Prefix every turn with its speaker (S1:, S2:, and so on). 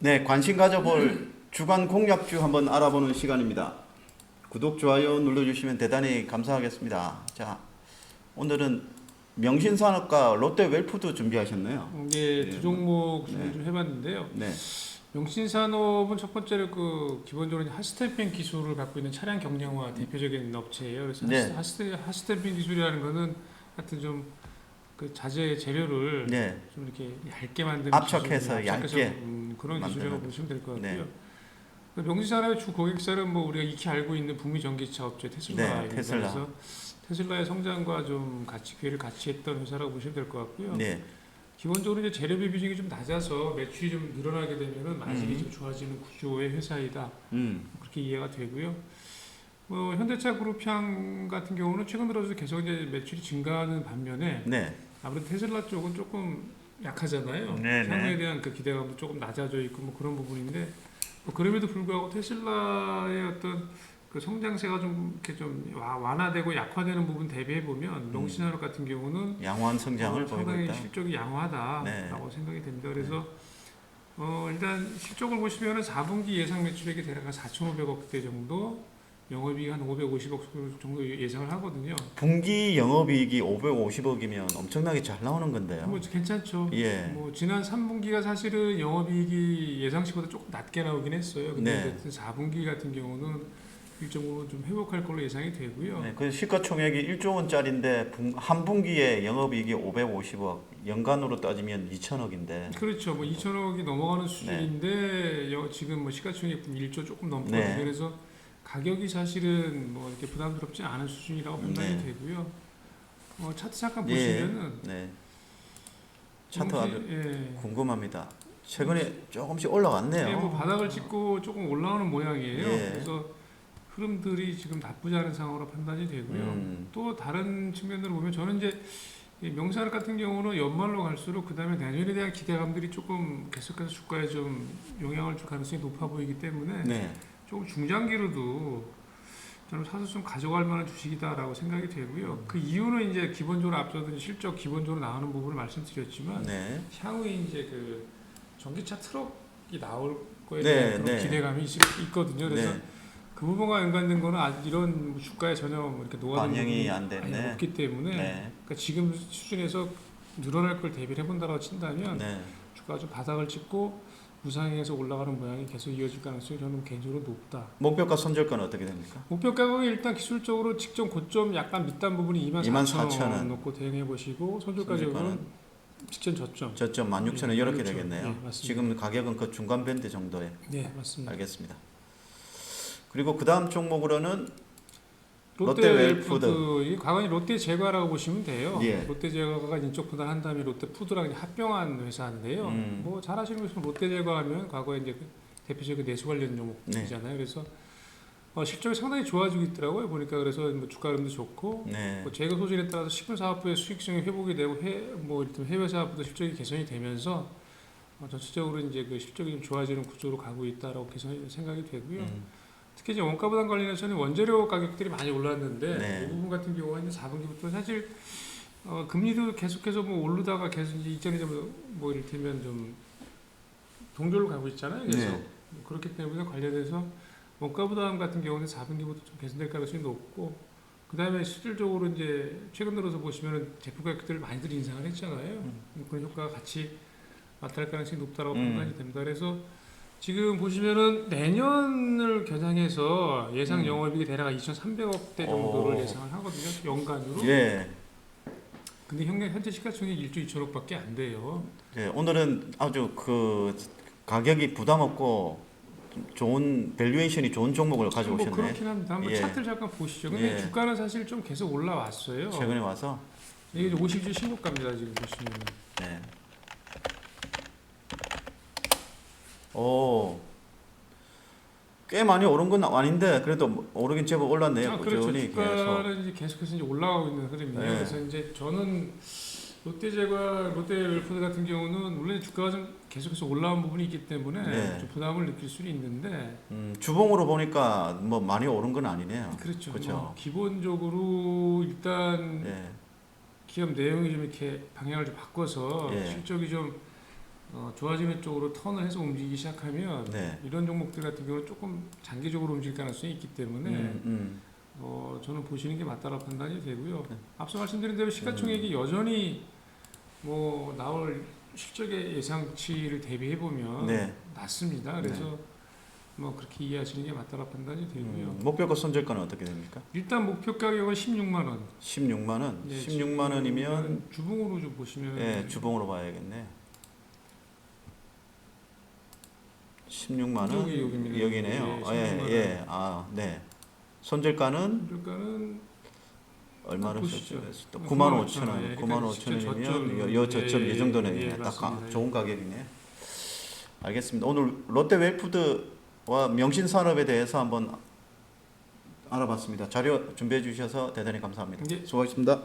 S1: 네, 관심 가져볼 주간 공약주 한번 알아보는 시간입니다. 구독, 좋아요 눌러주시면 대단히 감사하겠습니다. 자, 오늘은 명신산업과 롯데 웰푸드 준비하셨네요.
S2: 이게
S1: 네.
S2: 두 종목 준비
S1: 네.
S2: 좀 해봤는데요.
S1: 네,
S2: 명신산업은 첫 번째로 그 기본적으로 이제 핫스탬핑 기술을 갖고 있는 차량 경량화 대표적인 업체예요. 그래서
S1: 네.
S2: 핫스탬핑 기술이라는 거는 하여튼 좀 그 자재 재료를
S1: 네,
S2: 좀 이렇게 얇게 만드는
S1: 압축해서
S2: 기술,
S1: 얇게
S2: 음, 그런. 기술이라고 보시면 될 것 같고요.
S1: 네.
S2: 그 명신산업의 주 고객사는 뭐 우리가 익히 알고 있는 북미 전기차 업체 테슬라입니다.
S1: 네, 테슬라.
S2: 그래서 테슬라의 성장과 좀 같이 기회를 같이 했던 회사라고 보시면 될 것 같고요.
S1: 네,
S2: 기본적으로 이제 재료비 비중이 좀 낮아서 매출이 좀 늘어나게 되면은 마진이
S1: 음.
S2: 좀 좋아지는 구조의 회사이다.
S1: 음,
S2: 그렇게 이해가 되고요. 뭐 현대차 그룹향 같은 경우는 최근 들어서 계속 이제 매출이 증가하는 반면에
S1: 네,
S2: 아무래도 테슬라 쪽은 조금 약하잖아요.
S1: 네, 네.
S2: 향후에 대한 그 기대감도 조금 낮아져 있고 뭐 그런 부분인데 뭐 그럼에도 불구하고 테슬라의 어떤 그 성장세가 좀 이렇게 좀 와- 완화되고 약화되는 부분 대비해 보면 명신산업 같은 경우는
S1: 양호한 성장을
S2: 어,
S1: 보이고
S2: 상당히
S1: 있다.
S2: 실적이 양호하다라고
S1: 네.
S2: 생각이 됩니다. 그래서 어, 일단 실적을 보시면은 4분기 예상 매출액이 대략 한 4,500억 대 정도, 영업이익 한 550억 정도 예상을 하거든요.
S1: 분기 영업이익이 550억이면 엄청나게 잘 나오는 건데요.
S2: 뭐 괜찮죠.
S1: 예,
S2: 뭐 지난 3분기가 사실은 영업이익이 예상치보다 조금 낮게 나오긴 했어요. 근데
S1: 네.
S2: 어쨌든 4분기 같은 경우는 일정으로 좀 회복할 걸로 예상이 되고요.
S1: 네, 그 시가총액이 1조 원짜리인데 분- 한 분기에 영업이익이 550억, 연간으로 따지면 2천억인데.
S2: 그렇죠. 뭐 2천억이 넘어가는 수준인데 여- 지금 뭐 시가총액 1조 조금 넘거든요.
S1: 네.
S2: 그래서 가격이 사실은 뭐 이렇게 부담스럽지 않은 수준이라고 판단이
S1: 네.
S2: 되고요. 어, 차트 잠깐
S1: 예.
S2: 보시면은
S1: 네, 차트
S2: 정시-
S1: 아주
S2: 예.
S1: 궁금합니다. 최근에 조금씩 올라왔네요.
S2: 예, 뭐 바닥을 찍고 조금 올라오는 모양이에요.
S1: 예.
S2: 그래서 흐름들이 지금 나쁘지 않은 상황으로 판단이 되고요.
S1: 음,
S2: 또 다른 측면으로 보면 저는 이제 이 명사를 같은 경우는 연말로 갈수록 그 다음에 내년에 대한 기대감들이 조금 계속해서 주가에 좀 영향을 줄 가능성이 높아 보이기 때문에
S1: 네,
S2: 조금 중장기로도 저는 사서 좀 가져갈 만한 주식이다라고 생각이 되고요. 그 이유는 이제 기본적으로 이제 실적 기본적으로 나오는 부분을 말씀드렸지만
S1: 네,
S2: 향후에 이제 그 전기차 트럭이 나올 거에
S1: 네,
S2: 대한 그런
S1: 네.
S2: 기대감이 있, 있거든요. 그래서
S1: 네,
S2: 그 부분과 연관된 거는 아직 이런 주가에 전혀 뭐 이렇게 녹아든
S1: 반영이 안 됐네.
S2: 없기 때문에
S1: 네,
S2: 그러니까 지금 수준에서 늘어날 걸 대비를 해본다고 친다면
S1: 네.
S2: 주가가 좀 바닥을 찍고 무상향에서 올라가는 모양이 계속 이어질 가능성이 저는 개인적으로 높다.
S1: 목표가 손절가는 어떻게 됩니까?
S2: 목표 가격이 일단 기술적으로 직전 고점 약간 밑단 부분이 2만 4천
S1: 24,000 원.
S2: 원 놓고 대응해 보시고 손절 가 격은
S1: 손절가는
S2: 직전 저점.
S1: 저점 16,000원
S2: 예,
S1: 이렇게
S2: 16,000원.
S1: 되겠네요.
S2: 예.
S1: 지금 가격은 그 중간 밴드 정도에
S2: 네 맞습니다.
S1: 알겠습니다. 그리고 그 다음 종목으로는
S2: 롯데.
S1: 웰푸드
S2: 이 과거에 롯데 제과라고 보시면 돼요.
S1: 예.
S2: 롯데 제과가 인적 분할한 다음에 롯데 푸드랑 합병한 회사인데요.
S1: 음.
S2: 뭐잘 아시는 것처럼 롯데 제과하면 과거에 이제 그 대표적인 내수 관련 종목이잖아요. 그래서 어, 실적이 상당히 좋아지고 있더라고요. 보니까 그래서 뭐 주가 흐름도 좋고
S1: 네,
S2: 뭐 제거 소진에 따라서 식품 사업부의 수익성이 회복이 되고 해, 뭐 해외 사업부도 실적이 개선이 되면서 어, 전체적으로 이제 그 실적이 좀 좋아지는 구조로 가고 있다라고 개선이 생각이 되고요.
S1: 음,
S2: 특히 이제 원가 부담 관련해서는 원재료 가격들이 많이 올랐는데
S1: 네.
S2: 이 부분 같은 경우는 4분기부터 사실 어, 금리도 계속해서 뭐 오르다가 계속 이제 이전에 좀뭐 이를테면 좀 동결로 가고 있잖아요. 그래서
S1: 네.
S2: 그렇기 때문에 관련해서 원가 부담 같은 경우는 4분기부터 좀 개선될 가능성이 높고 그 다음에 실질적으로 이제 최근 들어서 보시면은 제품 가격들을 많이들 인상을 했잖아요. 그런 효과가 같이 나타날 가능성이 높다라고
S1: 음.
S2: 판단이 됩니다. 그래서 지금 보시면은 내년을 겨냥해서 예상
S1: 음.
S2: 영업이익이 대략 2,300억대 정도를
S1: 오.
S2: 예상을 하거든요. 연간으로.
S1: 예,
S2: 근데 현재 현재 시가총액 1조 2천억밖에 안 돼요.
S1: 예, 오늘은 아주 그 가격이 부담 없고 좋은 밸류에이션이 좋은 종목을
S2: 뭐
S1: 가져오셨네.
S2: 그렇긴 합니다. 한번
S1: 예.
S2: 차트를 잠깐 보시죠. 근데
S1: 예.
S2: 주가는 사실 좀 계속 올라왔어요.
S1: 최근에 와서
S2: 이게 이제 50주 신고가입니다. 지금 보시면.
S1: 네. 오, 꽤 많이 오른 건 아닌데 그래도 오르긴 제법 올랐네요.
S2: 아, 그렇죠.
S1: 꾸준히.
S2: 주가는 이제 계속해서 이제 올라가고 있는 흐름이에요.
S1: 네.
S2: 그래서 이제 저는 롯데제과 롯데 웰푸드 같은 경우는 원래 주가가 좀 계속해서 올라온 부분이 있기 때문에
S1: 네.
S2: 좀 부담을 느낄 수는 있는데
S1: 음, 주봉으로 보니까 뭐 많이 오른 건 아니네요.
S2: 그렇죠.
S1: 그렇죠.
S2: 뭐 기본적으로 일단
S1: 예,
S2: 기업 내용이 좀 이렇게 방향을 좀 바꿔서
S1: 예.
S2: 실적이 좀 어, 좋아지는 쪽으로 턴을 해서 움직이기 시작하면
S1: 네.
S2: 이런 종목들 같은 경우는 조금 장기적으로 움직일 가능성이 있기 때문에
S1: 음, 음.
S2: 어, 저는 보시는 게 맞다라 판단이 되고요.
S1: 네.
S2: 앞서 말씀드린 대로 시가총액이 여전히 뭐 나올 실적의 예상치를 대비해 보면
S1: 네.
S2: 낮습니다. 그래서 뭐 그렇게 이해하시는 게 맞다라 판단이 되고요.
S1: 음, 목표가 손절가는 어떻게 됩니까?
S2: 일단 목표 가격은 16만 원.
S1: 16만 원.
S2: 네,
S1: 16만 원이면
S2: 주봉으로 좀 보시면
S1: 예, 주봉으로 봐야겠네. 16만 원
S2: 여기입니다.
S1: 여기네요.
S2: 예,
S1: 예,
S2: 16만 원.
S1: 예. 아, 네. 손절가는
S2: 물가는
S1: 얼마로
S2: 보시죠.
S1: 썼죠? 또 9만
S2: 9만
S1: 5천 원.
S2: 원.
S1: 9만
S2: 예,
S1: 5천 원이면
S2: 저점.
S1: 요, 요 저점
S2: 예,
S1: 이 정도는
S2: 예,
S1: 딱
S2: 맞습니다.
S1: 가- 좋은 가격이네. 알겠습니다. 오늘 롯데 웰푸드와 명신산업에 대해서 한번 알아봤습니다. 자료 준비해 주셔서 대단히 감사합니다.
S2: 예.
S1: 수고하셨습니다.